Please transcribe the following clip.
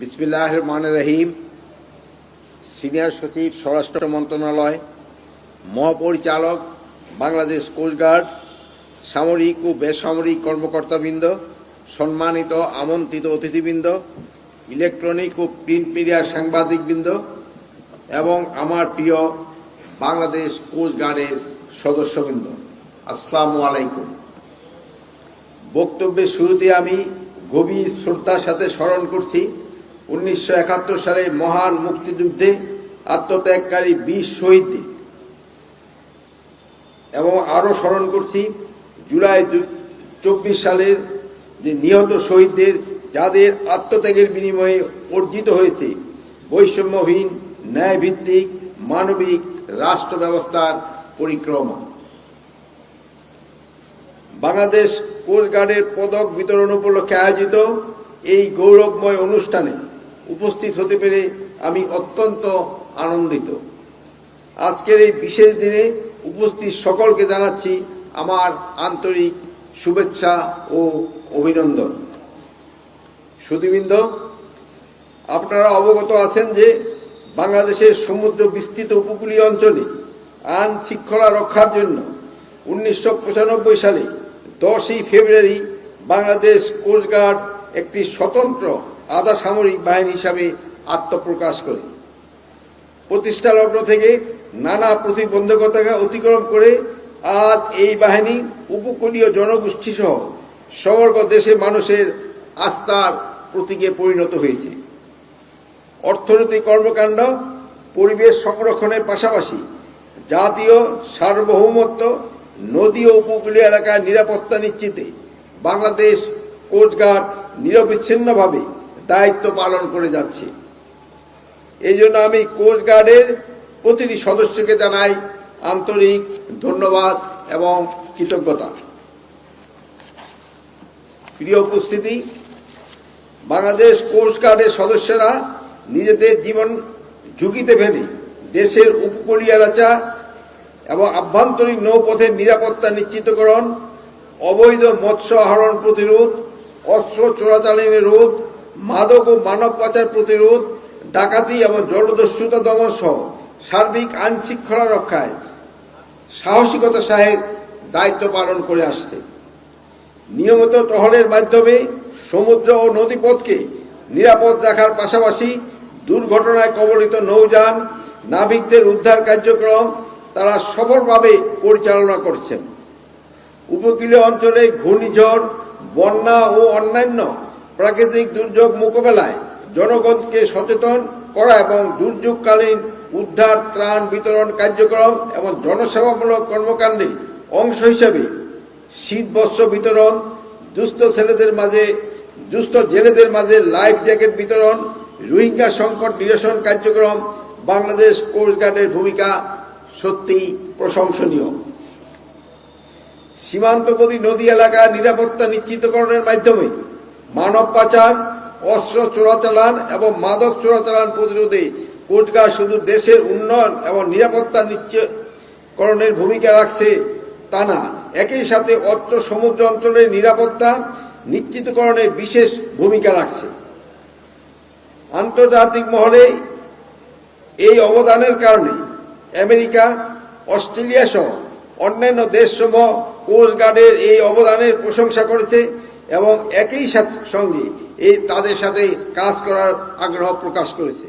বিসমিল্লাহ রহমান রহিম সিনিয়র সচিব, স্বরাষ্ট্র মন্ত্রণালয়, মহাপরিচালক, বাংলাদেশ কোস্টগার্ড সামরিক ও বেসামরিক কর্মকর্তাবৃন্দ, সম্মানিত আমন্ত্রিত অতিথিবৃন্দ, ইলেকট্রনিক ও প্রিন্ট মিডিয়ার সাংবাদিকবৃন্দ এবং আমার প্রিয় বাংলাদেশ কোস্টগার্ডের সদস্যবৃন্দ। আসসালামু আলাইকুম। বক্তব্যের শুরুতে আমি গভীর শ্রদ্ধার সাথে স্মরণ করছি। উনিশশো একাত্তর সালে মহান মুক্তিযুদ্ধে আত্মত্যাগকারী বীর শহীদদের এবং আরও স্মরণ করছি, জুলাই চব্বিশ সালের যে নিহত শহীদদের, যাদের আত্মত্যাগের বিনিময়ে অর্জিত হয়েছে, বৈষম্যহীন, ন্যায়ভিত্তিক, মানবিক রাষ্ট্র ব্যবস্থার পরিক্রমা। বাংলাদেশ কোস্টগার্ডের পদক বিতরণ উপলক্ষে আয়োজিত এই গৌরবময় অনুষ্ঠানে উপস্থিত হতে পেরে আমি অত্যন্ত আনন্দিত। আজকের এই বিশেষ দিনে উপস্থিত সকলকে জানাচ্ছি আমার আন্তরিক শুভেচ্ছা ও অভিনন্দন। সুদীবৃন্দ আপনারা অবগত আছেন যে বাংলাদেশের সমুদ্র বিস্তৃত উপকূলীয় অঞ্চলে আইন শৃঙ্খলা রক্ষার জন্য উনিশশো পঁচানব্বই সালে দশই ফেব্রুয়ারি বাংলাদেশ কোস্টগার্ড একটি স্বতন্ত্র আধা সামরিক বাহিনী হিসাবে আত্মপ্রকাশ করে। প্রতিষ্ঠা লগ্ন থেকে নানা প্রতিবন্ধকতাকে অতিক্রম করে আজ এই বাহিনী উপকূলীয় জনগোষ্ঠী সহ সমগ্র দেশে মানুষের আস্থার প্রতীকে পরিণত হয়েছে। অর্থনৈতিক কর্মকাণ্ড, পরিবেশ সংরক্ষণের পাশাপাশি জাতীয় সার্বভৌমত্ব, নদী ও উপকূলীয় এলাকায় নিরাপত্তা নিশ্চিতে বাংলাদেশ কোস্টগার্ড নিরবিচ্ছিন্নভাবে দায়িত্ব পালন করে যাচ্ছে। এই জন্য আমি কোস্টগার্ডের প্রতিটি সদস্যকে জানাই আন্তরিক ধন্যবাদ এবং কৃতজ্ঞতা। প্রিয় উপস্থিতি, বাংলাদেশ কোস্টগার্ডের সদস্যরা নিজেদের জীবন ঝুঁকিতে ফেলে, দেশের উপকূলীয় এলাকা এবং আভ্যন্তরীণ নৌপথের নিরাপত্তা নিশ্চিতকরণ, অবৈধ মৎস্য আহরণ প্রতিরোধ, অস্ত্র চোরাচালানি রোধ মাদক ও মানব পাচার প্রতিরোধ, ডাকাতি এবং জলদস্যুতা দমন সহ সার্বিক আইন শৃঙ্খলা রক্ষায় সাহসিকতা সাহেব দায়িত্ব পালন করে আসছে। নিয়মিত টহলের মাধ্যমে সমুদ্র ও নদীপথকে নিরাপদ রাখার পাশাপাশি দুর্ঘটনায় কবলিত নৌযান, নাবিকদের উদ্ধার কার্যক্রম তারা সফলভাবে পরিচালনা করছেন। উপকূলীয় অঞ্চলে ঘূর্ণিঝড়, বন্যা ও অন্যান্য প্রাকৃতিক দুর্যোগ মোকাবেলায় জনগণকে সচেতন করা এবং দুর্যোগকালীন উদ্ধার, ত্রাণ বিতরণ কার্যক্রম এবং জনসেবামূলক কর্মকাণ্ডে অংশ হিসাবে শীত বস্ত্র বিতরণ, দুস্থ ছেলেদের মাঝে, দুস্থ জেলেদের মাঝে লাইফ জ্যাকেট বিতরণ, রোহিঙ্গা সংকট নিরসন কার্যক্রম বাংলাদেশ কোস্টগার্ডের ভূমিকা সত্যিই প্রশংসনীয়। সীমান্তবর্তী নদী এলাকার নিরাপত্তা নিশ্চিতকরণের মাধ্যমে মানব পাচার অস্ত্র চোরাচালান এবং মাদক চোরাচালান প্রতিরোধে কোস্টগার্ড শুধু দেশের উন্নয়ন এবং নিরাপত্তা নিশ্চয়করণের ভূমিকা রাখছে তা না, একই সাথে অত্র সমুদ্র অঞ্চলের নিরাপত্তা নিশ্চিতকরণে বিশেষ ভূমিকা রাখছে। আন্তর্জাতিক মহলে এই অবদানের কারণে আমেরিকা, অস্ট্রেলিয়া সহ অন্যান্য দেশসমূহ কোস্টগার্ডের এই অবদানের প্রশংসা করেছে। এবং একই সঙ্গে এই তাদের সাথে কাজ করার আগ্রহ প্রকাশ করেছে।